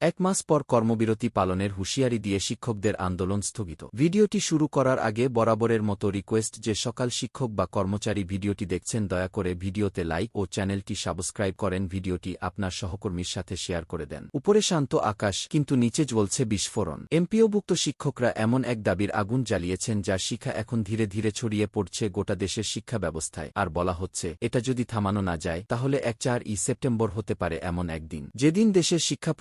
এক মাস পর কর্মবিরতি পালনের হুঁশিয়ারি দিয়ে শিক্ষকদের আন্দোলন স্থগিত। ভিডিওটি শুরু করার আগে বরাবরের মতো রিকোয়েস্ট যে সকাল শিক্ষক বা কর্মচারী ভিডিওটি দেখছেন, দয়া করে ভিডিওতে লাইক ও চ্যানেলটি সাবস্ক্রাইব করেন। ভিডিওটি আপনার সহকর্মীর সাথে শেয়ার করে দেন। উপরে শান্ত আকাশ, কিন্তু নিচে জ্বলছে বিস্ফোরণ। এমপিওভুক্ত শিক্ষকরা এমন এক দাবির আগুন জ্বালিয়েছেন যার শিক্ষা এখন ধীরে ধীরে ছড়িয়ে পড়ছে গোটা দেশের শিক্ষা ব্যবস্থায়। আর বলা হচ্ছে, এটা যদি থামানো না যায়, তাহলে এক চার ই সেপ্টেম্বর হতে পারে এমন একদিন। যেদিন দেশের শিক্ষা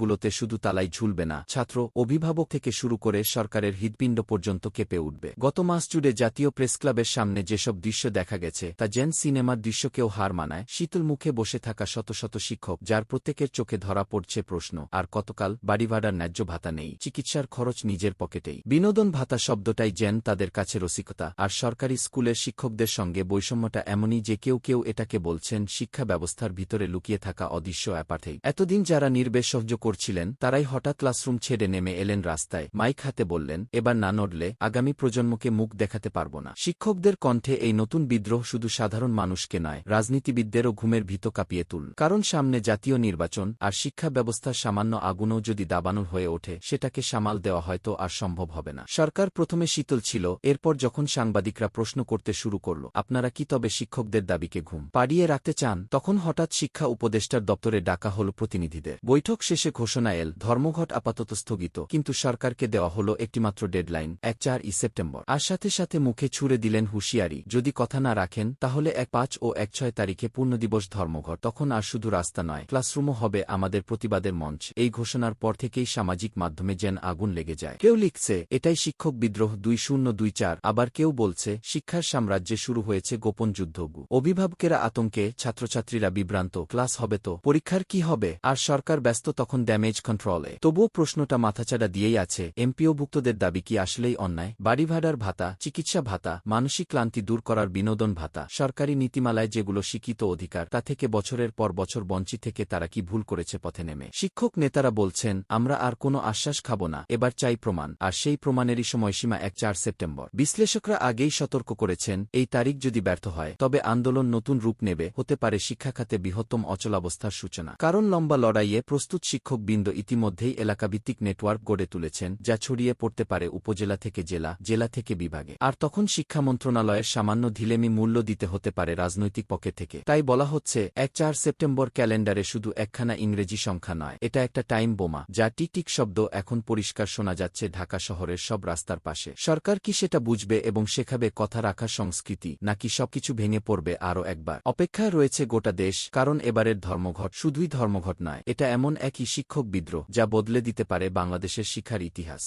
প্রতিষ্ঠানগুলোতে শুধু তালাই ঝুলবে না। ছাত্র, অভিভাবক থেকে শুরু করে সরকারের হৃদপিণ্ড পর্যন্ত কেঁপে উঠবে। গত মাস জুড়ে জাতীয় প্রেসক্লাবের সামনে যেসব দৃশ্য দেখা গেছে, তা জেন সিনেমার দৃশ্যকেও হার মানায়। শীতল মুখে বসে থাকা শত শত শিক্ষক, যার প্রত্যেকের চোখে ধরা পড়ছে প্রশ্ন, আর কতকাল বাড়ি ভাড়ার ন্যায্য ভাতা নেই। চিকিৎসার খরচ নিজের পকেটেই। বিনোদন ভাতা শব্দটাই জেন তাদের কাছে রসিকতা, আর সরকারি স্কুলের শিক্ষকদের সঙ্গে বৈষম্যটা এমনই যে কেউ কেউ এটাকে বলছেন, শিক্ষা ব্যবস্থার ভিতরে লুকিয়ে থাকা অদৃশ্য অ্যাপার্থেই এতদিন যারা নির্বেশ সহ্য করছিলেন, তারাই হঠাৎ ক্লাসরুম ছেড়ে নেমে এলেন রাস্তায়। মাইক হাতে বললেন, এবার না নড়লে আগামী প্রজন্মকে মুখ দেখাতে পারব না। শিক্ষকদের কণ্ঠে এই নতুন বিদ্রোহ শুধু সাধারণ মানুষকে নয়, রাজনীতিবিদদেরও ঘুমের ভীত কাঁপিয়ে তুল। কারণ সামনে জাতীয় নির্বাচন আর শিক্ষা ব্যবস্থার সামান্য আগুনও যদি দাবানোর হয়ে ওঠে, সেটাকে সামাল দেওয়া হয়তো আর সম্ভব হবে না। সরকার প্রথমে শীতল ছিল, এরপর যখন সাংবাদিকরা প্রশ্ন করতে শুরু করল, আপনারা কি তবে শিক্ষকদের দাবিকে ঘুম পাড়িয়ে রাখতে চান? তখন হঠাৎ শিক্ষা উপদেষ্টার দপ্তরে ডাকা হল প্রতিনিধিদের। বৈঠক শেষে ঘোষণা এল, ধর্মঘট আপাতত স্থগিত, কিন্তু সরকারকে দেওয়া হল একটিমাত্র ডেডলাইন, এক চার ই সেপ্টেম্বর। আর সাথে সাথে মুখে ছুড়ে দিলেন হুঁশিয়ারি, যদি কথা না রাখেন, তাহলে এক পাঁচ ও এক ছয় তারিখে পূর্ণদিবস ধর্মঘট, তখন আর শুধু রাস্তা নয়, ক্লাসরুমও হবে আমাদের প্রতিবাদের মঞ্চ, এই ঘোষণার পর থেকেই সামাজিক মাধ্যমে যেন আগুন লেগে যায়। কেউ লিখছে, এটাই শিক্ষক বিদ্রোহ দুই শূন্য দুই চার, আবার কেউ বলছে, শিক্ষার সাম্রাজ্যে শুরু হয়েছে গোপন যুদ্ধ অভিভাবকেরা আতঙ্কে, ছাত্রছাত্রীরা বিভ্রান্ত, ক্লাস হবে তো, পরীক্ষার কি হবে, আর সরকার ব্যস্ত তখন ড্যামেজ কন্ট্রোলে তবুও প্রশ্নটা মাথাচাড়া দিয়েই আছে, এমপিওভুক্তদের দাবি কি আসলেই অন্যায়? বাড়ি ভাড়ার ভাতা, চিকিৎসা ভাতা, মানসিক ক্লান্তি দূর করার বিনোদন ভাতা, সরকারি নীতিমালায় যেগুলো শিক্ষিত অধিকার, তা থেকে বছরের পর বছর বঞ্চিত থেকে তারা কি ভুল করেছে পথে নেমে? শিক্ষক নেতারা বলছেন, আমরা আর কোনো আশ্বাস খাব না, এবার চাই প্রমাণ। আর সেই প্রমাণেরই সময়সীমা এক চার সেপ্টেম্বর। বিশ্লেষকরা আগেই সতর্ক করেছেন, এই তারিখ যদি ব্যর্থ হয়, তবে আন্দোলন নতুন রূপ নেবে, হতে পারে শিক্ষাখাতে বৃহত্তম অচলাবস্থার সূচনা। কারণ লম্বা লড়াইয়ে প্রস্তুত শিক্ষকবৃন্দ ইতিমধ্যেই এলাকাভিত্তিক নেটওয়ার্ক গড়ে তুলেছেন, যা ছড়িয়ে পড়তে পারে উপজেলা থেকে জেলা জেলা থেকে বিভাগে। আর তখন শিক্ষা মন্ত্রণালয়ের সামান্য ঢিলেমি মূল্য দিতে হতে পারে রাজনৈতিক পক্ষে থেকে। তাই বলা হচ্ছে, এক চার সেপ্টেম্বর ক্যালেন্ডারে শুধু একখানা ইংরেজি সংখ্যা নয়, এটা একটা টাইম বোমা, যা টিটিক শব্দ এখন পরিষ্কার শোনা যাচ্ছে ঢাকা শহরের সব রাস্তার পাশে। সরকার কি সেটা বুঝবে এবং শেখাবে কথা রাখার সংস্কৃতি, নাকি সবকিছু ভেঙে পড়বে আরও একবার? অপেক্ষায় রয়েছে গোটা দেশ, কারণ এবারের ধর্মঘট শুধুই ধর্মঘট নয়, এটা এমন একই শিক্ষক বিদ্রোহ যা বদলে দিতে পারে বাংলাদেশের শিক্ষার ইতিহাস।